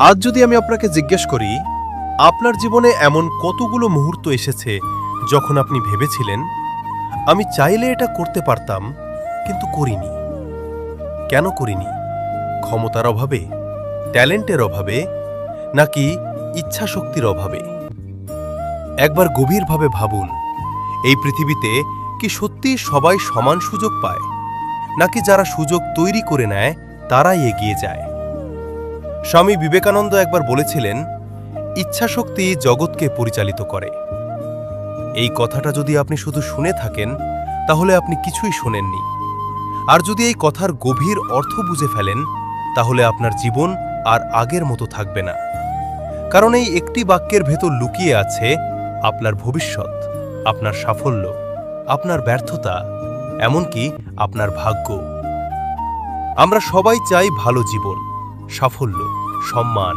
আজ যদি আমি আপনাকে জিজ্ঞেস করি, আপনার জীবনে এমন কতগুলো মুহূর্ত এসেছে যখন আপনি ভেবেছিলেন, আমি চাইলে এটা করতে পারতাম, কিন্তু করিনি। কেন করিনি? ক্ষমতার অভাবে? ট্যালেন্টের অভাবে? নাকি ইচ্ছা শক্তির অভাবে? একবার গভীরভাবে ভাবুন, এই পৃথিবীতে কি সত্যি সবাই সমান সুযোগ পায়? নাকি যারা সুযোগ তৈরি করে নেয়, তারাই এগিয়ে যায়? স্বামী বিবেকানন্দ একবার বলেছিলেন, ইচ্ছাশক্তি জগৎকে পরিচালিত করে। এই কথাটা যদি আপনি শুধু শুনে থাকেন, তাহলে আপনি কিছুই শোনেননি। আর যদি এই কথার গভীর অর্থ বুঝে ফেলেন, তাহলে আপনার জীবন আর আগের মতো থাকবে না। কারণ এই একটি বাক্যের ভেতর লুকিয়ে আছে আপনার ভবিষ্যৎ, আপনার সাফল্য, আপনার ব্যর্থতা, এমনকি আপনার ভাগ্য। আমরা সবাই চাই ভালো জীবন। সাফল্য, সম্মান,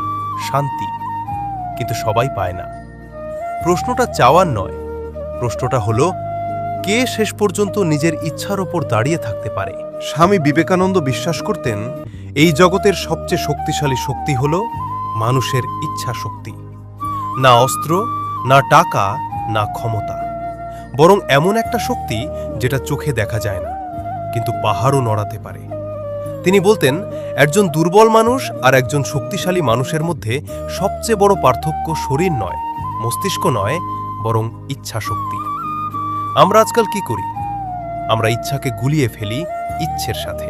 শান্তি। কিন্তু সবাই পায় না। প্রশ্নটা চাওয়ার নয়। প্রশ্নটা হলো, কে শেষ পর্যন্ত নিজের ইচ্ছার ওপর দাঁড়িয়ে থাকতে পারে? স্বামী বিবেকানন্দ বিশ্বাস করতেন, এই জগতের সবচেয়ে শক্তিশালী শক্তি হল মানুষের ইচ্ছা শক্তি। না অস্ত্র, না টাকা, না ক্ষমতা। বরং এমন একটা শক্তি যেটা চোখে দেখা যায় না, কিন্তু পাহাড়ও নড়াতে পারে। তিনি বলতেন, একজন দুর্বল মানুষ আর একজন শক্তিশালী মানুষের মধ্যে সবচেয়ে বড় পার্থক্য শরীর নয়, মস্তিষ্ক নয়, বরং ইচ্ছা শক্তি আমরা আজকাল কি করি? আমরা ইচ্ছাকে গুলিয়ে ফেলি ইচ্ছের সাথে।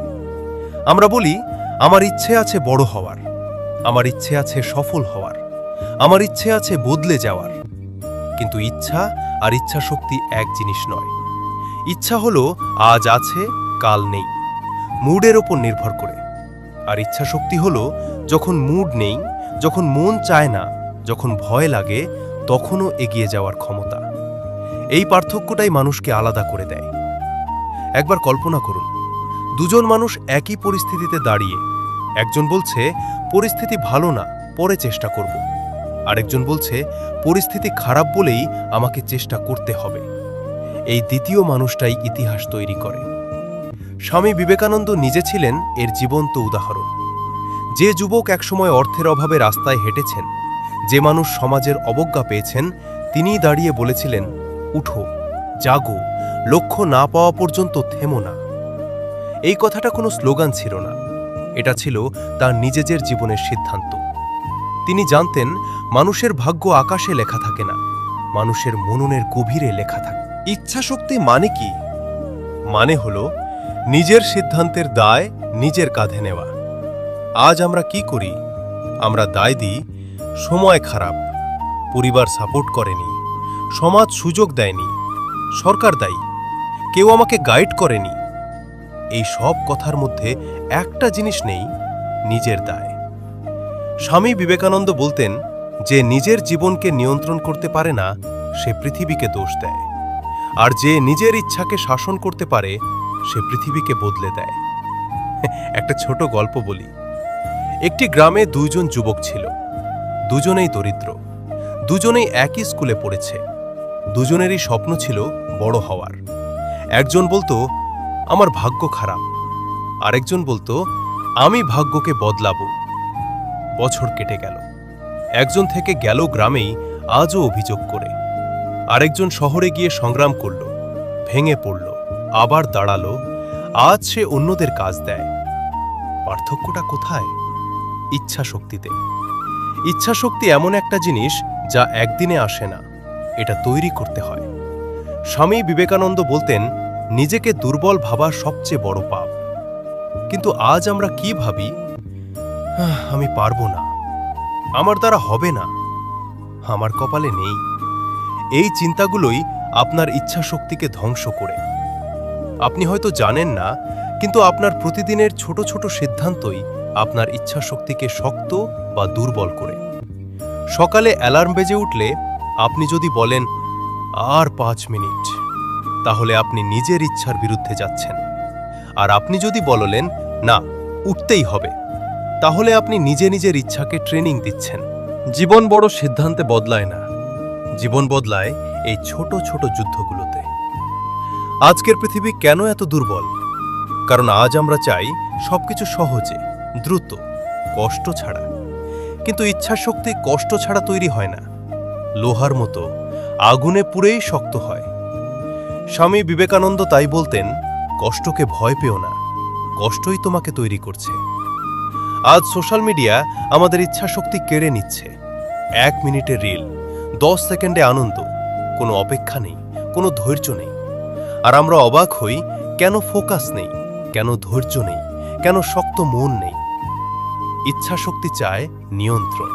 আমরা বলি, আমার ইচ্ছে আছে বড় হওয়ার। আমার ইচ্ছে আছে সফল হওয়ার। আমার ইচ্ছে আছে বদলে যাওয়ার। কিন্তু ইচ্ছা আর ইচ্ছা শক্তি এক জিনিস নয়। ইচ্ছা হলো, আজ আছে, কাল নেই। মুডের ওপর নির্ভর করে। আর ইচ্ছা শক্তি হলো, যখন মুড নেই, যখন মন চায় না, যখন ভয় লাগে, তখনও এগিয়ে যাওয়ার ক্ষমতা। এই পার্থক্যটাই মানুষকে আলাদা করে দেয়। একবার কল্পনা করুন, দুজন মানুষ একই পরিস্থিতিতে দাঁড়িয়ে, একজন বলছে, পরিস্থিতি ভালো না, পরে চেষ্টা করব। আরেকজন বলছে, পরিস্থিতি খারাপ বলেই আমাকে চেষ্টা করতে হবে। এই দ্বিতীয় মানুষটাই ইতিহাস তৈরি করে। স্বামী বিবেকানন্দ নিজে ছিলেন এর জীবন্ত উদাহরণ। যে যুবক একসময় অর্থের অভাবে রাস্তায় হেঁটেছেন, যে মানুষ সমাজের অবজ্ঞা পেয়েছেন, তিনিই দাঁড়িয়ে বলেছিলেন, উঠো, জাগো, লক্ষ্য না পাওয়া পর্যন্ত থেমো না। এই কথাটা কোনো স্লোগান ছিল না। এটা ছিল তার নিজেদের জীবনের সিদ্ধান্ত। তিনি জানতেন, মানুষের ভাগ্য আকাশে লেখা থাকে না, মানুষের মননের গভীরে লেখা থাকে। ইচ্ছা শক্তি মানে কি? মানে হলো নিজের সিদ্ধান্তের দায় নিজের কাঁধে নেওয়া। আজ আমরা কি করি? আমরা দায় দিই, সময় খারাপ, পরিবার সাপোর্ট করেনি, সমাজ সুযোগ দেয়নি, সরকার দায়ী, কেউ আমাকে গাইড করেনি। এই সব কথার মধ্যে একটা জিনিস নেই, নিজের দায়। স্বামী বিবেকানন্দ বলতেন, যে নিজের জীবনকে নিয়ন্ত্রণ করতে পারে না, সে পৃথিবীকে দোষ দেয়। আর যে নিজের ইচ্ছাকে শাসন করতে পারে সে পৃথিবীকে বদলে দেয়। একটা ছোট গল্প বলি। একটি গ্রামে দুইজন যুবক ছিল। দুজনেই দরিদ্র। দুজনেই একই স্কুলে পড়েছে। দুজনেরই স্বপ্ন ছিল বড় হওয়ার। একজন বলতো, আমার ভাগ্য খারাপ। আরেকজন বলতো, আমি ভাগ্যকে বদলাবো। বছর কেটে গেল। একজন থেকে গেল গ্রামেই আজও অভিযোগ করে। আরেকজন শহরে গিয়ে সংগ্রাম করল। ভেঙে পড়ল। আবার দাঁড়াল। আজ সে অন্যদের কাজ দেয়। পার্থক্যটা কোথায়? ইচ্ছা শক্তিতে ইচ্ছা শক্তি এমন একটা জিনিস যা একদিনে আসে না। এটা তৈরি করতে হয়। স্বামী বিবেকানন্দ বলতেন নিজেকে দুর্বল ভাবা সবচেয়ে বড় পাপ। কিন্তু আজ আমরা কি ভাবি? "আহ, আমি পারব না। আমার দ্বারা হবে না। আমার কপালে নেই। এই চিন্তাগুলোই আপনার ইচ্ছা শক্তিকে ধ্বংস করে। আপনি হয়তো জানেন না, কিন্তু আপনার প্রতিদিনের ছোট ছোট সিদ্ধান্তই আপনার ইচ্ছা শক্তিকে শক্ত বা দুর্বল করে। সকালে অ্যালার্ম বেজে উঠলে আপনি যদি বলেন, আর পাঁচ মিনিট তাহলে আপনি নিজের ইচ্ছার বিরুদ্ধে যাচ্ছেন। আর আপনি যদি বললেন, না, উঠতেই হবে তাহলে আপনি নিজে নিজের ইচ্ছাকে ট্রেনিং দিচ্ছেন। জীবন বড় সিদ্ধান্তে বদলায় না। জীবন বদলায় এই ছোট ছোট যুদ্ধগুলোতে। আজকের পৃথিবী কেন এত দুর্বল? কারণ আজ আমরা চাই সবকিছু সহজে, দ্রুত, কষ্ট ছাড়া। কিন্তু ইচ্ছাশক্তি কষ্ট ছাড়া তৈরি হয় না। লোহার মতো, আগুনে পুড়েই শক্ত হয়। স্বামী বিবেকানন্দ তাই বলতেন, কষ্টকে ভয় পেও না, কষ্টই তোমাকে তৈরি করছে। আজ সোশ্যাল মিডিয়া আমাদের ইচ্ছাশক্তি কেড়ে নিচ্ছে। এক মিনিটে রিল, দশ সেকেন্ডে আনন্দ, কোনো অপেক্ষা নেই, কোনো ধৈর্য নেই। আর আমরা অবাক হই, কেন ফোকাস নেই? কেন ধৈর্য নেই? কেন শক্ত মন নেই? ইচ্ছাশক্তি চায় নিয়ন্ত্রণ।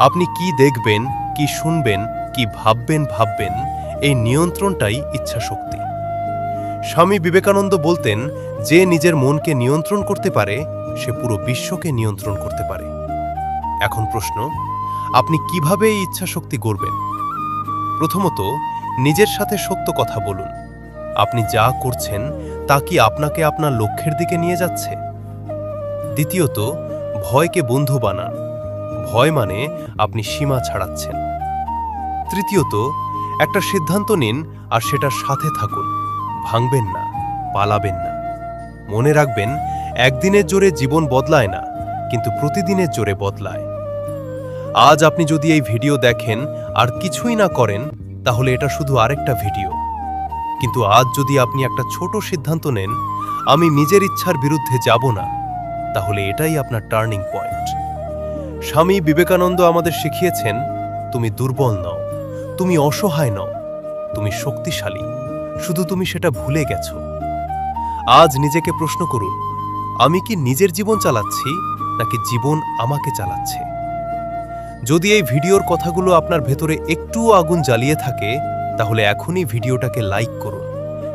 আপনি কি দেখবেন, কি শুনবেন, কি ভাববেন ভাববেন, এই নিয়ন্ত্রণটাই ইচ্ছাশক্তি। স্বামী বিবেকানন্দ বলতেন, যে নিজের মনকে নিয়ন্ত্রণ করতে পারে, সে পুরো বিশ্বকে নিয়ন্ত্রণ করতে পারে। এখন প্রশ্ন, আপনি কীভাবে এই ইচ্ছাশক্তি গড়বেন? প্রথমত, নিজের সাথে সত্য কথা বলুন। আপনি যা করছেন, তা কি আপনাকে আপনার লক্ষ্যের দিকে নিয়ে যাচ্ছে? দ্বিতীয়ত, ভয়কে বন্ধু বানান। ভয় মানে আপনি সীমা ছাড়াচ্ছেন। তৃতীয়ত, একটা সিদ্ধান্ত নিন আর সেটার সাথে থাকুন। ভাঙবেন না, পালাবেন না। মনে রাখবেন, একদিনের জোরে জীবন বদলায় না, কিন্তু প্রতিদিনের জোরে বদলায়। আজ আপনি যদি এই ভিডিও দেখেন আর কিছুই না করেন, তাহলে এটা শুধু আরেকটা ভিডিও। কিন্তু আজ যদি আপনি একটা ছোট সিদ্ধান্ত নেন, আমি নিজের ইচ্ছার বিরুদ্ধে যাব না, তাহলে এটাই আপনার টার্নিং পয়েন্ট। স্বামী বিবেকানন্দ আমাদের শিখিয়েছেন, তুমি দুর্বল নও, তুমি অসহায় নও, তুমি শক্তিশালী, শুধু তুমি সেটা ভুলে গেছো। আজ নিজেকে প্রশ্ন করুন, আমি কি নিজের জীবন চালাচ্ছি, নাকি জীবন আমাকে চালাচ্ছে? যদি এই ভিডিওর কথাগুলো আপনার ভেতরে একটুও আগুন জ্বালিয়ে থাকে তাহলে এখনই ভিডিওটাকে লাইক করুন,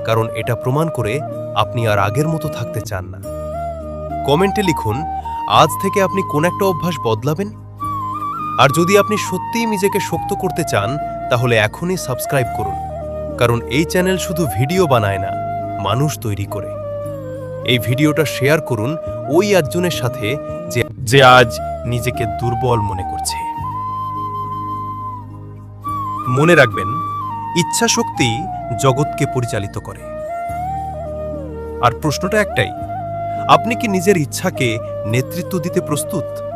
কারণ এটা প্রমাণ করে আপনি আর আগের মতো থাকতে চান না। কমেন্টে লিখুন, আজ থেকে আপনি কোন একটা অভ্যাস বদলাবেন? আর যদি আপনি সত্যিই নিজেকে শক্ত করতে চান, তাহলে এখনই সাবস্ক্রাইব করুন, কারণ এই চ্যানেল শুধু ভিডিও বানায় না, মানুষ তৈরি করে। এই ভিডিওটা শেয়ার করুন ওই একজনের সাথে যে যে আজ নিজেকে দুর্বল মনে করছে। মনে রাখবেন ইচ্ছা শক্তি জগৎকে পরিচালিত করে। আর প্রশ্নটা একটাই, আপনি কি নিজের ইচ্ছাকে নেতৃত্ব দিতে প্রস্তুত?